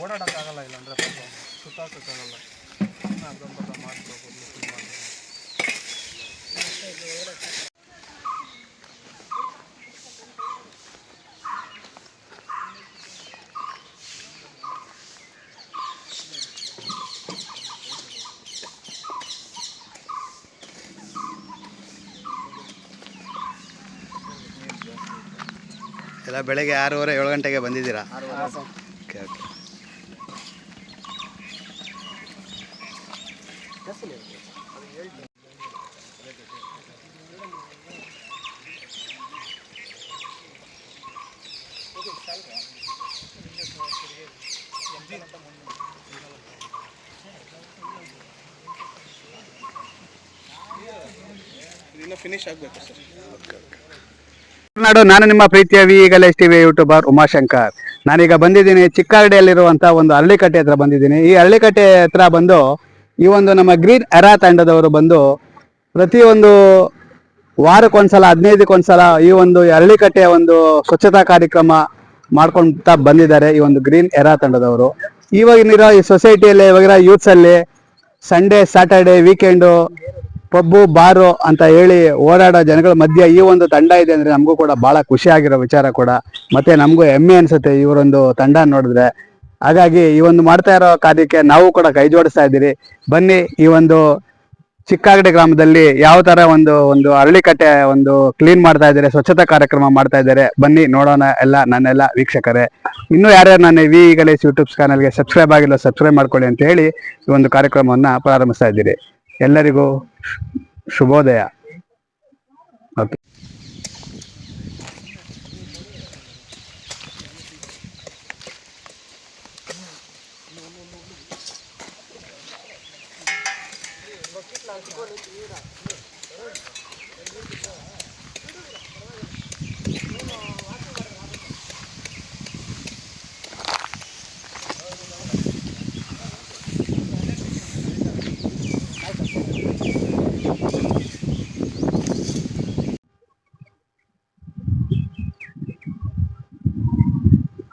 ಓಡಾಡೋಕ್ಕಾಗಲ್ಲ ಇಲ್ಲಾಂದರೆ ಪಾಪ ಸುತ್ತಾಕೋಕ್ಕಾಗಲ್ಲ ಅರ್ಧಂಬರ್ಧ ಮಾಡ್ಬೇಕು ಎಲ್ಲ ಬೆಳಗ್ಗೆ ಆರೂವರೆ ಏಳು ಗಂಟೆಗೆ ಬಂದಿದ್ದೀರಾ? ಓಕೆ ಓಕೆ ಇನ್ನು ಫಿನಿಶ್ ಆಗಬೇಕು ಸರ್. ನಾಡು, ನಾನು ನಿಮ್ಮ ಪ್ರೀತಿಯ ವಿ ಈಗಲೇ ಟಿವಿ ಯೂಟ್ಯೂಬರ್ ಉಮಾಶಂಕರ್. ನಾನೀಗ ಬಂದಿದ್ದೀನಿ ಚಿಕ್ಕಾಗಡಿಯಲ್ಲಿರುವಂಥ ಒಂದು ಹಳ್ಳಿಕಟ್ಟೆ ಹತ್ರ ಬಂದಿದ್ದೀನಿ. ಈ ಹಳ್ಳಿಕಟ್ಟೆ ಹತ್ರ ಬಂದು ಈ ಒಂದು ನಮ್ಮ ಗ್ರೀನ್ ಎರಾ ತಂಡದವರು ಬಂದು ಪ್ರತಿಯೊಂದು ವಾರಕ್ಕೊಂದ್ಸಲ, ಹದಿನೈದಕ್ಕೊಂದ್ಸಲ ಈ ಒಂದು ಹಳ್ಳಿಕಟ್ಟೆಯ ಒಂದು ಸ್ವಚ್ಛತಾ ಕಾರ್ಯಕ್ರಮ ಮಾಡ್ಕೊಂತ ಬಂದಿದ್ದಾರೆ ಈ ಒಂದು ಗ್ರೀನ್ ಎರಾ ತಂಡದವರು. ಇವಾಗಿನಿರೋ ಈ ಸೊಸೈಟಿಯಲ್ಲಿ ಇವಾಗಿರೋ ಯೂತ್ಸ್ ಅಲ್ಲಿ Sunday Saturday weekend pub, bar ಅಂತ ಹೇಳಿ ಓಡಾಡೋ ಜನಗಳ ಮಧ್ಯೆ ಈ ಒಂದು ತಂಡ ಇದೆ ಅಂದ್ರೆ ನಮಗೂ ಕೂಡ ಬಹಳ ಖುಷಿ ಆಗಿರೋ ವಿಚಾರ ಕೂಡ. ಮತ್ತೆ ನಮಗೂ ಹೆಮ್ಮೆ ಅನ್ಸುತ್ತೆ ಇವರೊಂದು ತಂಡ ನೋಡಿದ್ರೆ. ಹಾಗಾಗಿ ಈ ಒಂದು ಮಾಡ್ತಾ ಇರೋ ಕಾರ್ಯಕ್ಕೆ ನಾವು ಕೂಡ ಕೈ ಜೋಡಿಸ್ತಾ ಇದ್ದೀರಿ. ಬನ್ನಿ ಈ ಒಂದು ಚಿಕ್ಕಾಗಡೆ ಗ್ರಾಮದಲ್ಲಿ ಯಾವ ತರ ಒಂದು ಒಂದು ಅರಳಿಕಟ್ಟೆ ಒಂದು ಕ್ಲೀನ್ ಮಾಡ್ತಾ ಇದ್ದಾರೆ, ಸ್ವಚ್ಛತಾ ಕಾರ್ಯಕ್ರಮ ಮಾಡ್ತಾ ಇದ್ದಾರೆ. ಬನ್ನಿ ನೋಡೋಣ ಎಲ್ಲ, ನನ್ನೆಲ್ಲ ವೀಕ್ಷಕರೇ. ಇನ್ನೂ ಯಾರ್ಯಾರು ನಾನು ವಿ ಗಣೇಶ್ ಯೂಟ್ಯೂಬ್ ಚಾನಲ್ಗೆ ಸಬ್ಸ್ಕ್ರೈಬ್ ಆಗಿಲ್ಲ ಸಬ್ಸ್ಕ್ರೈಬ್ ಮಾಡ್ಕೊಳ್ಳಿ ಅಂತ ಹೇಳಿ ಈ ಒಂದು ಕಾರ್ಯಕ್ರಮವನ್ನ ಪ್ರಾರಂಭಿಸ್ತಾ ಇದ್ದೀರಿ. ಎಲ್ಲರಿಗೂ ಶುಭೋದಯ ಓಕೆ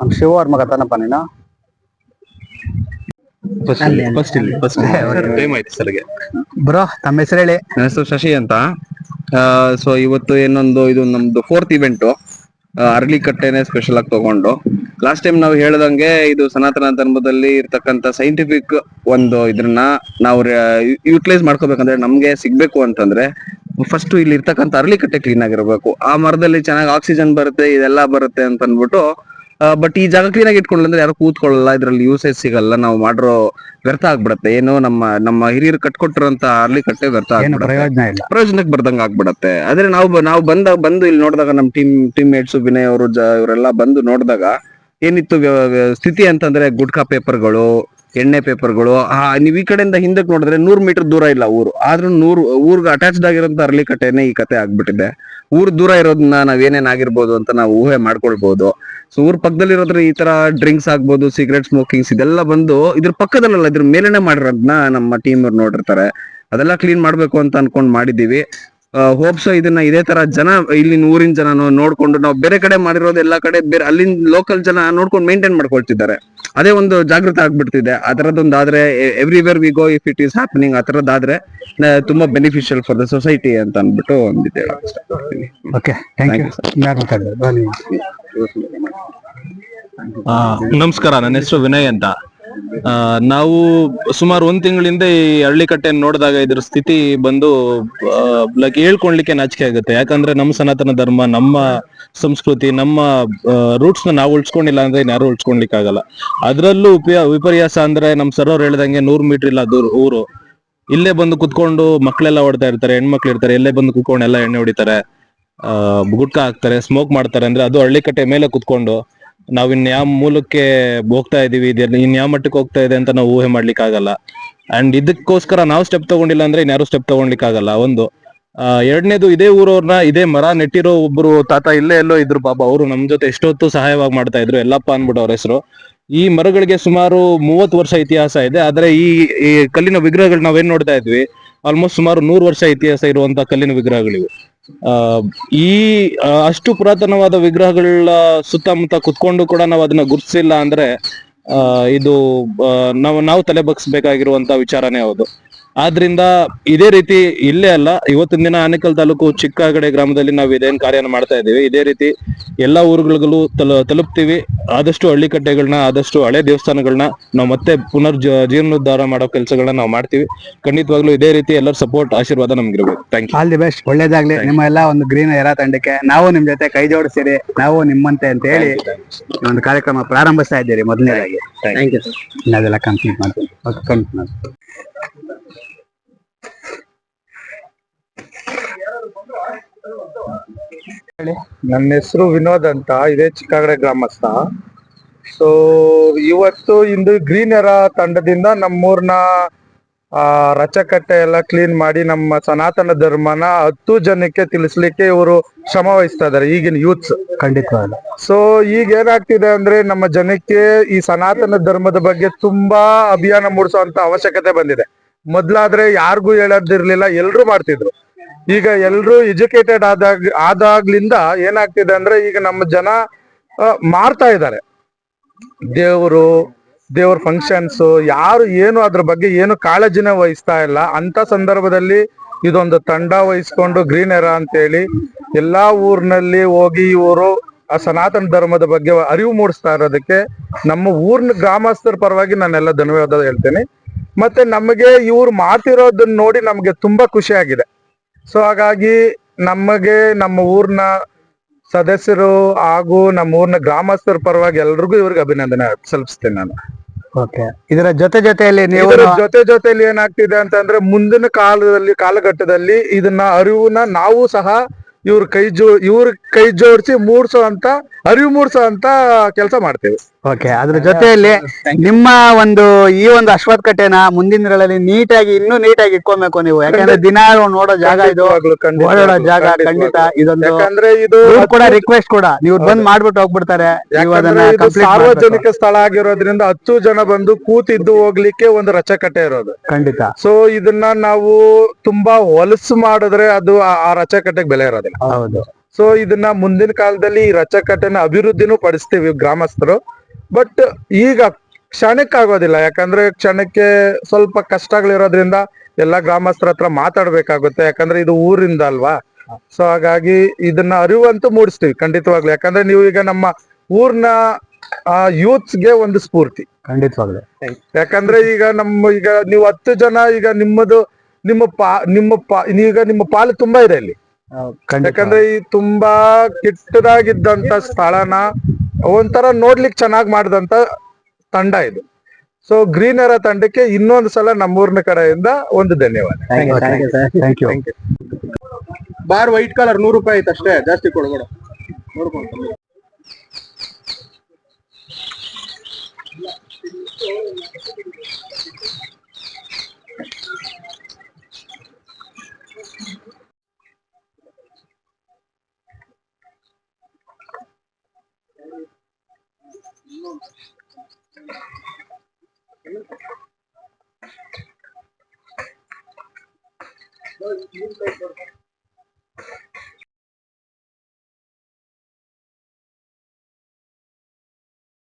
ನಮ್ಮ ಶಿವ ಅವ್ರ ಮಗ ತಾನಪ್ಪ ನೀನು? ಫಸ್ಟ್ ಇಲ್ಲಿ ಫಸ್ಟ್ ಟೈಮ್ ಆಯ್ತು ಸರ್ಗೆ. ಬ್ರೋ ತಮ್ಮ ಹೆಸರು ಹೇಳಿ. ನನ್ನ ಹೆಸರು ಶಶಿ ಅಂತ. ಸೊ ಇವತ್ತು ಏನೊಂದು ಇದು ನಮ್ದು ಫೋರ್ತ್ ಇವೆಂಟು ಅರ್ಲಿ ಕಟ್ಟೆನೆ ಸ್ಪೆಷಲ್ ಆಗಿ ತಗೊಂಡು. ಲಾಸ್ಟ್ ಟೈಮ್ ನಾವು ಹೇಳ್ದಂಗೆ ಇದು ಸನಾತನ ಧರ್ಮದಲ್ಲಿ ಇರ್ತಕ್ಕಂಥ ಸೈಂಟಿಫಿಕ್ ಒಂದು ಇದನ್ನ ನಾವು ಯೂಟಿಲೈಸ್ ಮಾಡ್ಕೋಬೇಕಂದ್ರೆ ನಮ್ಗೆ ಸಿಗ್ಬೇಕು ಅಂತಂದ್ರೆ ಫಸ್ಟ್ ಇಲ್ಲಿ ಇರ್ತಕ್ಕಂಥ ಅರಳಿ ಕಟ್ಟೆ ಕ್ಲೀನ್ ಆಗಿರ್ಬೇಕು. ಆ ಮರದಲ್ಲಿ ಚೆನ್ನಾಗಿ ಆಕ್ಸಿಜನ್ ಬರುತ್ತೆ ಇದೆಲ್ಲ ಬರುತ್ತೆ ಅಂತ ಅಂದ್ಬಿಟ್ಟು ಬಟ್ ಈ ಜಾಗ ಕ್ಲೀನ್ ಆಗಿ ಇಟ್ಕೊಳ್ಳಂದ್ರೆ ಯಾರು ಕೂತ್ಕೊಳ್ಳಲ್ಲ ಇದ್ರಲ್ಲಿ ಯೂಸೇಜ್ ಸಿಗಲ್ಲ ನಾವು ಮಾಡಿರೋ ವ್ಯರ್ಥ ಆಗ್ಬಿಡತ್ತೆ. ಏನು ನಮ್ಮ ನಮ್ಮ ಹಿರಿಯರು ಕಟ್ಕೊಟ್ಟಿರೋಂತ ಅರ್ಲಿ ಕಟ್ಟೆ ವ್ಯರ್ಥ ಆಗ್ಬಿಡುತ್ತೆ. ಪ್ರಯೋಜನ ಇಲ್ಲ. ಪ್ರಯೋಜನಕ್ಕೆ ಬರ್ದಂಗ ಆಗ್ಬಿಡತ್ತೆ. ಆದ್ರೆ ನಾವು ನಾವು ಬಂದಾಗ ಬಂದು ಇಲ್ಲಿ ನೋಡಿದಾಗ ನಮ್ಮ ಟೀಮ್ ಟೀಮ್ ಮೇಟ್ಸ್ ವಿನಯ್ ಅವರು ಇವರೆಲ್ಲ ಬಂದು ನೋಡಿದಾಗ ಏನಿತ್ತು ಸ್ಥಿತಿ ಅಂತಂದ್ರೆ ಗುಟ್ಕಾ ಪೇಪರ್ಗಳು ಎಣ್ಣೆ ಪೇಪರ್ಗಳು ನೀವು ಈ ಕಡೆಯಿಂದ ಹಿಂದಕ್ಕೆ ನೋಡಿದ್ರೆ ನೂರ್ ಮೀಟರ್ ದೂರ ಇಲ್ಲ ಊರು. ಆದ್ರೂ ನೂರ್ ಊರ್ಗೆ ಅಟ್ಯಾಚ್ಡ್ ಆಗಿರೋಂಥ ಅರ್ಲಿ ಕಟ್ಟೆನೆ ಈ ಕತೆ ಆಗ್ಬಿಟ್ಟಿದೆ. ಊರ್ ದೂರ ಇರೋದನ್ನ ನಾವ್ ಏನೇನ್ ಆಗಿರ್ಬೋದು ಅಂತ ನಾವು ಊಹೆ ಮಾಡ್ಕೊಳ್ಬಹುದು ಸೊ ಊರ್ ಪಕ್ಕದಲ್ಲಿರೋದ್ರ ಈ ತರ ಡ್ರಿಂಕ್ಸ್ ಆಗ್ಬೋದು ಸಿಗರೆಟ್ ಸ್ಮೋಕಿಂಗ್ಸ್ ಇದೆಲ್ಲ ಬಂದು ಇದ್ರ ಪಕ್ಕದಲ್ಲ ಇದ್ರ ಮೇಲೆನೆ ಮಾಡಿರೋದನ್ನ ನಮ್ಮ ಟೀಮ್ ಅವ್ರು ನೋಡಿರ್ತಾರೆ. ಅದೆಲ್ಲ ಕ್ಲೀನ್ ಮಾಡ್ಬೇಕು ಅಂತ ಅನ್ಕೊಂಡ್ ಮಾಡಿದೀವಿ ಹೋಪ್ಸೋ ಇದನ್ನ ಇದೇ ತರ ಜನ ಇಲ್ಲಿನ ಊರಿನ ಜನ ನೋಡ್ಕೊಂಡು ನಾವು ಬೇರೆ ಕಡೆ ಮಾಡಿರೋದು ಎಲ್ಲಾ ಕಡೆ ಬೇರೆ ಅಲ್ಲಿನ ಲೋಕಲ್ ಜನ ನೋಡ್ಕೊಂಡು ಮೇಂಟೈನ್ ಮಾಡ್ಕೊಳ್ತಿದ್ದಾರೆ. ಅದೇ ಒಂದು ಜಾಗೃತ ಆಗ್ಬಿಡ್ತಿದೆ. ಆ ಆದ್ರೆ everywhere we go if it is happening ಆ ತುಂಬಾ ಬೆನಿಫಿಷಿಯಲ್ ಫಾರ್ ದ ಸೊಸೈಟಿ ಅಂತ ಅಂದ್ಬಿಟ್ಟು ಒಂದಿದೆ. ನಮಸ್ಕಾರ, ನನ್ನ ಹೆಸರು ವಿನಯ್ ಅಂತ. ನಾವು ಸುಮಾರು ಒಂದ್ ತಿಂಗಳಿಂದ ಈ ಹಳ್ಳಿಕಟ್ಟೆಯನ್ನು ನೋಡಿದಾಗ ಇದ್ರ ಸ್ಥಿತಿ ಬಂದು ಲೈಕ್ ಹೇಳ್ಕೊಳ್ಲಿಕ್ಕೆ ನಾಚಿಕೆ ಆಗುತ್ತೆ. ಯಾಕಂದ್ರೆ ನಮ್ಮ ಸನಾತನ ಧರ್ಮ, ನಮ್ಮ ಸಂಸ್ಕೃತಿ, ನಮ್ಮ ರೂಟ್ಸ್ ನಾವು ಉಳ್ಸ್ಕೊಂಡಿಲ್ಲ ಅಂದ್ರೆ ಯಾರು ಉಳ್ಸ್ಕೊಳ್ಲಿಕ್ಕೆ ಆಗಲ್ಲ ಅದ್ರಲ್ಲೂ ಉಪಯ, ವಿಪರ್ಯಾಸ ಅಂದ್ರೆ ನಮ್ ಸರ್ ಅವ್ರು ಹೇಳ್ದಂಗೆ ನೂರ್ ಮೀಟರ್ ಇಲ್ಲ ದೂರ, ಊರು. ಇಲ್ಲೇ ಬಂದು ಕುತ್ಕೊಂಡು ಮಕ್ಳೆಲ್ಲ ಓಡ್ತಾ ಇರ್ತಾರೆ, ಹೆಣ್ಮಕ್ಳು ಇರ್ತಾರೆ ಇಲ್ಲೇ ಬಂದು ಕುತ್ಕೊಂಡು ಎಲ್ಲ ಎಣ್ಣೆ ಹೊಡಿತಾರೆ. ಗುಟ್ಕಾ ಹಾಕ್ತಾರೆ ಸ್ಮೋಕ್ ಮಾಡ್ತಾರೆ ಅಂದ್ರೆ ಅದು ಹಳ್ಳಿಕಟ್ಟೆ ಮೇಲೆ ಕುತ್ಕೊಂಡು ನಾವ್ ಇನ್ ಯಾವ ಮೂಲಕ್ಕೆ ಹೋಗ್ತಾ ಇದೀವಿ ಇನ್ ಯಾವ ಮಟ್ಟಕ್ಕೆ ಹೋಗ್ತಾ ಇದೆ ಅಂತ ನಾವು ಊಹೆ ಮಾಡ್ಲಿಕ್ಕೆ ಆಗಲ್ಲ ಅಂಡ್ ಇದಕ್ಕೋಸ್ಕರ ನಾವು ಸ್ಟೆಪ್ ತಗೊಂಡಿಲ್ಲ ಅಂದ್ರೆ ಇನ್ಯಾರು ಸ್ಟೆಪ್ ತಗೊಂಡ್ಲಿಕ್ಕೆ ಆಗಲ್ಲ ಒಂದು. ಎರಡನೇದು ಇದೇ ಊರವ್ರನ್ನ ಇದೇ ಮರ ನೆಟ್ಟಿರೋ ಒಬ್ರು ತಾತ ಇಲ್ಲೇ ಎಲ್ಲೋ ಇದ್ರು ಪಾಪ, ಅವರು ನಮ್ ಜೊತೆ ಎಷ್ಟೊತ್ತು ಸಹಾಯವಾಗಿ ಮಾಡ್ತಾ ಇದ್ರು ಎಲ್ಲಪ್ಪ ಅನ್ಬಿಟ್ಟು ಅವ್ರ ಹೆಸರು. ಈ ಮರಗಳಿಗೆ ಸುಮಾರು ಮೂವತ್ತು ವರ್ಷ ಇತಿಹಾಸ ಇದೆ, ಆದ್ರೆ ಈ ಈ ಕಲ್ಲಿನ ವಿಗ್ರಹಗಳು ನಾವೇನ್ ನೋಡ್ತಾ ಇದ್ವಿ ಆಲ್ಮೋಸ್ಟ್ ಸುಮಾರು ನೂರು ವರ್ಷ ಇತಿಹಾಸ ಇರುವಂತ ಕಲ್ಲಿನ ವಿಗ್ರಹಗಳಿವೆ. ಈ ಅಷ್ಟು ಪುರಾತನವಾದ ವಿಗ್ರಹಗಳ ಸುತ್ತಮುತ್ತ ಕುತ್ಕೊಂಡು ಕೂಡ ನಾವು ಅದನ್ನ ಗುರುತಿಸಿಲ್ಲ ಅಂದ್ರೆ ಇದು ನಾವು ನಾವು ತಲೆ ಬಗ್ಸ್ಬೇಕಾಗಿರುವಂತ ವಿಚಾರನೇ ಹೌದು. ಆದ್ರಿಂದ ಇದೇ ರೀತಿ ಇಲ್ಲೇ ಅಲ್ಲ ಇವತ್ತಿನ ದಿನ ಆನೇಕಲ್ ತಾಲೂಕು ಚಿಕ್ಕಗಡೆ ಗ್ರಾಮದಲ್ಲಿ ನಾವು ಇದೇನ್ ಕಾರ್ಯನ ಮಾಡ್ತಾ ಇದ್ದೀವಿ. ಇದೇ ರೀತಿ ಎಲ್ಲಾ ಊರುಗಳಿಗೂ ತಲ ತಲುಪ್ತೀವಿ. ಆದಷ್ಟು ಹಳ್ಳಿ ಕಟ್ಟೆಗಳನ್ನ ಆದಷ್ಟು ಹಳೆ ದೇವಸ್ಥಾನಗಳನ್ನ ನಾವು ಮತ್ತೆ ಪುನರ್ ಜೀರ್ಣೋದ್ಧಾರ ಮಾಡೋ ಕೆಲಸಗಳನ್ನ ನಾವು ಮಾಡ್ತೀವಿ. ಖಂಡಿತವಾಗ್ಲೂ ಇದೇ ರೀತಿ ಎಲ್ಲರ ಸಪೋರ್ಟ್ ಆಶೀರ್ವಾದ ನಮ್ಗಿರ್ಬೇಕು. Thank you all the best ಒಳ್ಳೇದಾಗ್ಲಿ. ನಿಮ್ಮ ಎಲ್ಲ ಒಂದು ಗ್ರೀನ್ ಎರ ತಂಡಕ್ಕೆ ನಾವು ನಿಮ್ ಜೊತೆ ಕೈ ಜೋಡಿಸಿರಿ. ನಾವು ನಿಮ್ಮಂತೆ ಅಂತ ಹೇಳಿ ಒಂದು ಕಾರ್ಯಕ್ರಮ ಪ್ರಾರಂಭಿಸ್ತಾ ಇದ್ದೀರಿ ಮೊದಲನೇದಾಗಿ. ಥ್ಯಾಂಕ್ ಯು ಸರ್ ಅದೆಲ್ಲ ಕಂಪ್ಲೀಟ್ ಮಾಡ್ತೀನಿ. ಓಕೆ ಕಂಪ್ಲೀಟ್ ಮಾಡ್ತೀನಿ. ನನ್ನ ಹೆಸರು ವಿನೋದ್ ಅಂತ ಇದೇ ಚಿಕ್ಕಗಡೆ ಗ್ರಾಮಸ್ಥ. ಸೊ ಇವತ್ತು ಇಂದು ಗ್ರೀನ್ ಎರ ತಂಡದಿಂದ ನಮ್ಮೂರ್ನ ಆ, ರಚಕಟ್ಟೆ ಎಲ್ಲ ಕ್ಲೀನ್ ಮಾಡಿ ನಮ್ಮ ಸನಾತನ ಧರ್ಮನ ಹತ್ತು ಜನಕ್ಕೆ ತಿಳಿಸ್ಲಿಕ್ಕೆ ಇವರು ಶ್ರಮ ವಹಿಸ್ತಾ ಇದಾರೆ ಈಗಿನ ಯೂತ್ಸ್ ಖಂಡಿತ ಸೊ ಈಗ ಏನಾಗ್ತಿದೆ ಅಂದ್ರೆ ನಮ್ಮ ಜನಕ್ಕೆ ಈ ಸನಾತನ ಧರ್ಮದ ಬಗ್ಗೆ ತುಂಬಾ ಅಭಿಯಾನ ಮೂಡಿಸುವಂತ ಅವಶ್ಯಕತೆ ಬಂದಿದೆ. ಮೊದ್ಲಾದ್ರೆ ಯಾರಿಗೂ ಹೇಳದಿರ್ಲಿಲ್ಲ ಎಲ್ರು ಮಾಡ್ತಿದ್ರು. ಈಗ ಎಲ್ರು ಎಜುಕೇಟೆಡ್ ಆದಾಗ ಆದಾಗ್ಲಿಂದ ಏನಾಗ್ತಿದೆ ಅಂದ್ರೆ ಈಗ ನಮ್ಮ ಜನ ಮಾಡ್ತಾ ಮಾರ್ತಾ ಇದ್ದಾರೆ. ದೇವರು ದೇವ್ರ ಫಂಕ್ಷನ್ಸ್ ಯಾರು ಏನು ಅದ್ರ ಬಗ್ಗೆ ಏನು ಕಾಳಜಿನ ವಹಿಸ್ತಾ ಇಲ್ಲ ಅಂತ ಸಂದರ್ಭದಲ್ಲಿ ಇದೊಂದು ತಂಡ ವಹಿಸ್ಕೊಂಡು ಗ್ರೀನ್ ಎರ ಅಂತೇಳಿ ಎಲ್ಲಾ ಊರ್ನಲ್ಲಿ ಹೋಗಿ ಇವರು ಆ ಸನಾತನ ಧರ್ಮದ ಬಗ್ಗೆ ಅರಿವು ಮೂಡಿಸ್ತಾ ಇರೋದಕ್ಕೆ ನಮ್ಮ ಊರ್ನ ಗ್ರಾಮಸ್ಥರ ಪರವಾಗಿ ನಾನೆಲ್ಲ ಧನ್ಯವಾದ ಹೇಳ್ತೇನೆ. ಮತ್ತೆ ನಮಗೆ ಇವ್ರು ಮಾಡ್ತಿರೋದನ್ನ ನೋಡಿ ನಮಗೆ ತುಂಬಾ ಖುಷಿ ಆಗಿದೆ. ಸೊ ಹಾಗಾಗಿ ನಮಗೆ ನಮ್ಮ ಊರ್ನ ಸದಸ್ಯರು ಹಾಗೂ ನಮ್ಮ ಊರ್ನ ಗ್ರಾಮಸ್ಥರ ಪರವಾಗಿ ಎಲ್ರಿಗೂ ಇವ್ರಿಗೆ ಅಭಿನಂದನೆ ಸಲ್ಲಿಸ್ತೇನೆ ನಾನು. ಓಕೆ ಇದರ ಜೊತೆ ಜೊತೆಯಲ್ಲಿ ನೀವು ಇದರ ಜೊತೆ ಜೊತೆಯಲ್ಲಿ ಏನಾಗ್ತಿದೆ ಅಂತಂದ್ರೆ ಮುಂದಿನ ಕಾಲದಲ್ಲಿ ಕಾಲಘಟ್ಟದಲ್ಲಿ ಇದನ್ನ ಅರಿವನ್ನ ನಾವು ಸಹ ಇವ್ರ ಕೈ ಜೋ ಇವ್ರ ಕೈ ಜೋಡಿಸಿ ಮೂಡ್ಸೋ ಅಂತ ಅರಿವು ಮೂಡಿಸೋ ಅಂತ ಕೆಲಸ ಮಾಡ್ತೇವೆ. ಓಕೆ ಅದ್ರ ಜೊತೆಯಲ್ಲಿ ನಿಮ್ಮ ಒಂದು ಈ ಒಂದು ಅಶ್ವಥ್ ಕಟ್ಟೆನ ಮುಂದಿನ ದಿನಗಳಲ್ಲಿ ನೀಟಾಗಿ ಇನ್ನೂ ನೀಟಾಗಿ ಇಟ್ಕೊಬೇಕು ನೀವು. ಯಾಕಂದ್ರೆ ದಿನ ನೋಡೋ ಜಾಗ ಇದು ಓಡಾಡೋ ಜಾಗ ಖಂಡಿತ. ಇದೊಂದು ಯಾಕಂದ್ರೆ ಇದು ಕೂಡ ರಿಕ್ವೆಸ್ಟ್ ಕೂಡ. ನೀವು ಬಂದ್ ಮಾಡ್ಬಿಟ್ಟು ಹೋಗ್ಬಿಡ್ತಾರೆ. ಸಾರ್ವಜನಿಕ ಸ್ಥಳ ಆಗಿರೋದ್ರಿಂದ ಹತ್ತು ಜನ ಬಂದು ಕೂತಿದ್ದು ಹೋಗ್ಲಿಕ್ಕೆ ಒಂದು ರಚಕಟ್ಟೆ ಇರೋದು. ಖಂಡಿತ. ಸೊ ಇದನ್ನ ನಾವು ತುಂಬಾ ಹೊಲಸು ಮಾಡಿದ್ರೆ ಅದು ಆ- ಆ ರಚಕಟ್ಟೆಗೆ ಬೆಲೆ ಇರೋದಿಲ್ಲ. ಹೌದು. ಸೊ ಇದನ್ನ ಮುಂದಿನ ಕಾಲದಲ್ಲಿ ಈ ರಚಕಟ್ಟೆನ ಅಭಿವೃದ್ಧಿನೂ ಪಡಿಸ್ತೀವಿ ಗ್ರಾಮಸ್ಥರು. ಬಟ್ ಈಗ ಕ್ಷಣಕ್ಕೆ ಆಗೋದಿಲ್ಲ. ಯಾಕಂದ್ರೆ ಕ್ಷಣಕ್ಕೆ ಸ್ವಲ್ಪ ಕಷ್ಟಗಳಿರೋದ್ರಿಂದ ಎಲ್ಲಾ ಗ್ರಾಮಸ್ಥರ ಹತ್ರ ಮಾತಾಡ್ಬೇಕಾಗುತ್ತೆ. ಯಾಕಂದ್ರೆ ಇದು ಊರಿಂದ ಅಲ್ವಾ? ಸೊ ಹಾಗಾಗಿ ಇದನ್ನ ಅರಿವಂತೂ ಮೂಡಿಸ್ತೀವಿ ಖಂಡಿತವಾಗ್ಲು. ಯಾಕಂದ್ರೆ ನೀವು ಈಗ ನಮ್ಮ ಊರ್ನ ಯೂತ್ಸ್ಗೆ ಒಂದು ಸ್ಫೂರ್ತಿ. ಖಂಡಿತವಾಗ್ಲು. ಯಾಕಂದ್ರೆ ಈಗ ನಮ್ಮ ಈಗ ನೀವು ಹತ್ತು ಜನ ಈಗ ನಿಮ್ಮದು ನಿಮ್ಮ ಪಾ ನಿಮ್ಮ ಪಾ ಈಗ ನಿಮ್ಮ ಪಾಲು ತುಂಬಾ ಇದೆ ಇಲ್ಲಿ ಯಾಕಂದ್ರೆ ಈ ತುಂಬಾ ಕೆಟ್ಟದಾಗಿದ್ದಂತ ಸ್ಥಳನ ಒಂಥರ ನೋಡ್ಲಿಕ್ಕೆ ಚೆನ್ನಾಗಿ ಮಾಡಿದಂತ ತಂಡ ಇದು. ಸೊ ಗ್ರೀನ್ ಎರ ತಂಡಕ್ಕೆ ಇನ್ನೊಂದು ಸಲ ನಮ್ಮೂರ್ನ ಕಡೆಯಿಂದ ಒಂದು ಧನ್ಯವಾದ. ಬಾರ್ ವೈಟ್ ಕಲರ್ ನೂರು ರೂಪಾಯಿ ಆಯ್ತು ಅಷ್ಟೇ. ಜಾಸ್ತಿ ಕೊಡಬೇಡ ನೋಡ್ಕೊಂಡು Thank you.